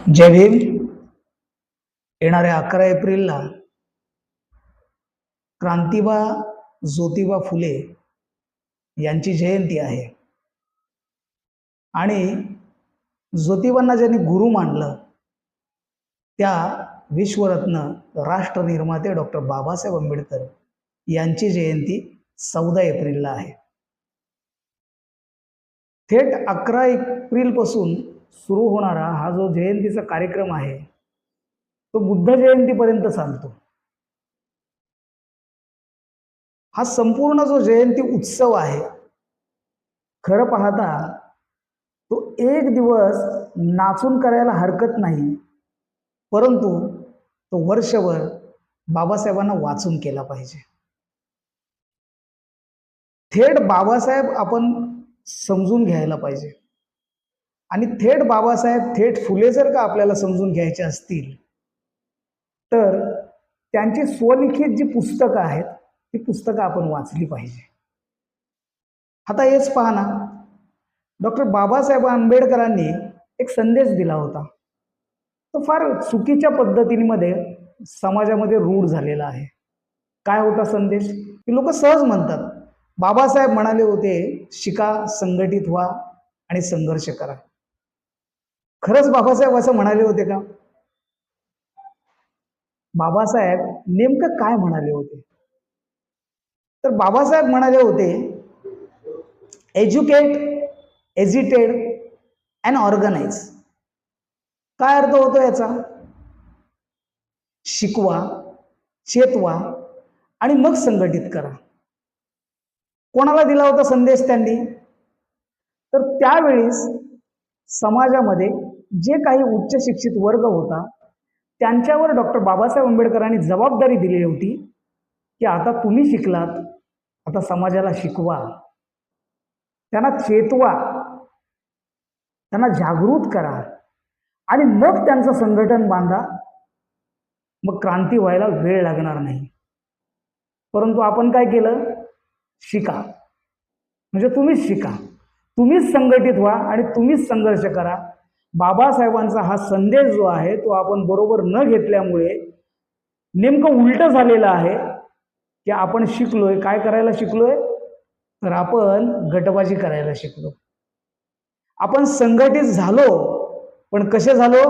जय भीम. येणाऱ्या अकरा एप्रिलला क्रांतिबा ज्योतिबा फुले यांची जयंती आहे. आणि ज्योतिबांना ज्यांनी गुरु मानलं त्या विश्वरत्न राष्ट्रनिर्माते डॉक्टर बाबासाहेब आंबेडकर यांची जयंती चौदा एप्रिलला आहे. थेट अकरा एप्रिलपासून सुरू होणारा हा जो जयंतीचा कार्यक्रम आहे तो बुद्ध जयंतीपर्यंत चालतो. हा संपूर्ण जो जयंती उत्सव आहे खरं पाहता तो एक दिवस नाचून करायला हरकत नाही परंतु तो वर्षभर बाबासाहेबांना वाचून केला पाहिजे. थेट बाबासाहेब आपण समजून घ्यायला पाहिजे. आणि थेट बाबासाहेब थेट फुले जर का आपल्याला समजून घ्यायचे असतील तर त्यांची स्वलिखित जी पुस्तकं आहेत ती पुस्तकं आपण वाचली पाहिजे. आता हेच पहा ना. डॉक्टर बाबासाहेब आंबेडकरांनी एक संदेश दिला होता. तो फार चुकीच्या पद्धतीमध्ये समाजामध्ये रूढ झालेला आहे. काय होता संदेश? की लोक सहज म्हणतात बाबासाहेब म्हणाले होते शिका संघटित व्हा आणि संघर्ष करा. खरंच बाबासाहेब असं म्हणाले होते का? बाबासाहेब नेमकं काय म्हणाले होते? तर बाबासाहेब म्हणाले होते एज्युकेट एज्युटेड अँड ऑर्गनाइज काय अर्थ होतो याचा? शिकवा चेतवा आणि मग संघटित करा. कोणाला दिला होता संदेश त्यांनी? तर त्यावेळीस समाजामध्ये जे काही उच्च शिक्षित वर्ग होता त्यांच्यावर डॉक्टर बाबासाहेब आंबेडकरांनी जबाबदारी दिली होती की आता तुम्ही शिकलात आता समाजाला शिकवा. त्यांना चेतवा. त्यांना जागृत करा. आणि मग त्यांचं संघटन बांधा. मग क्रांती व्हायला वेळ लागणार नाही. परंतु आपण काय केलं? शिका. म्हणजे तुम्हीच शिका. तुम्हीच संघटित व्हा आणि तुम्हीच संघर्ष करा. बाबासाहेबांचा हा संदेश जो आहे तो आपण बरोबर न घेतल्यामुळे नेमकं उलटं झालेलं आहे की आपण शिकलोय. काय करायला शिकलोय? तर आपण गटबाजी करायला शिकलो. आपण संघटित झालो पण कसे झालो?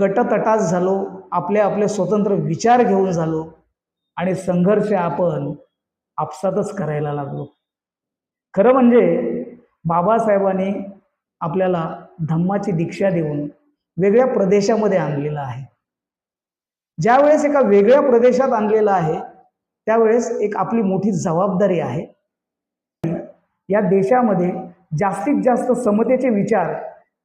गटतटास झालो. आपले आपले स्वतंत्र विचार घेऊन झालो. आणि संघर्ष आपण आपसातच करायला लागलो. खरं म्हणजे बाबासाहेबांनी आपल्याला धम्माची दीक्षा देऊन वेगळ्या प्रदेशामध्ये आणलेलं आहे. ज्यावेळेस एका वेगळ्या प्रदेशात आणलेलं आहे त्यावेळेस एक आपली मोठी जबाबदारी आहे. या देशामध्ये जास्तीत जास्त समतेचे विचार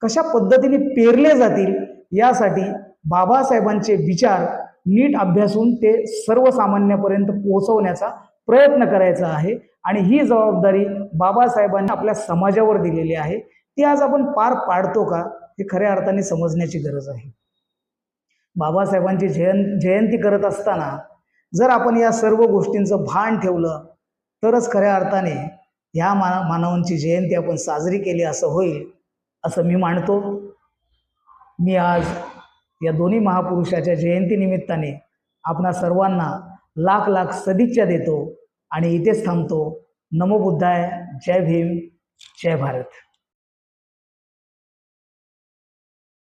कशा पद्धतीने पेरले जातील यासाठी बाबासाहेबांचे विचार नीट अभ्यासून ते सर्वसामान्यापर्यंत पोहोचवण्याचा प्रयत्न करायचा आहे. आणि ही जबाबदारी बाबासाहेबांनी आपल्या समाजावर दिलेली आहे. ती आज आपण पार पाडतो का हे खऱ्या अर्थाने समजण्याची गरज आहे. बाबासाहेबांची जयं जयंती करत असताना जर आपण या सर्व गोष्टींचं भान ठेवलं तरच खऱ्या अर्थाने ह्या माना मानवांची जयंती आपण साजरी केली असं होईल असं मी मानतो. मी आज या दोन्ही महापुरुषाच्या जयंतीनिमित्ताने आपणा सर्वांना लाख लाख सदिच्छा देतो आणि इथेच थांबतो. नमो बुद्धाय जय भीम जय भारत.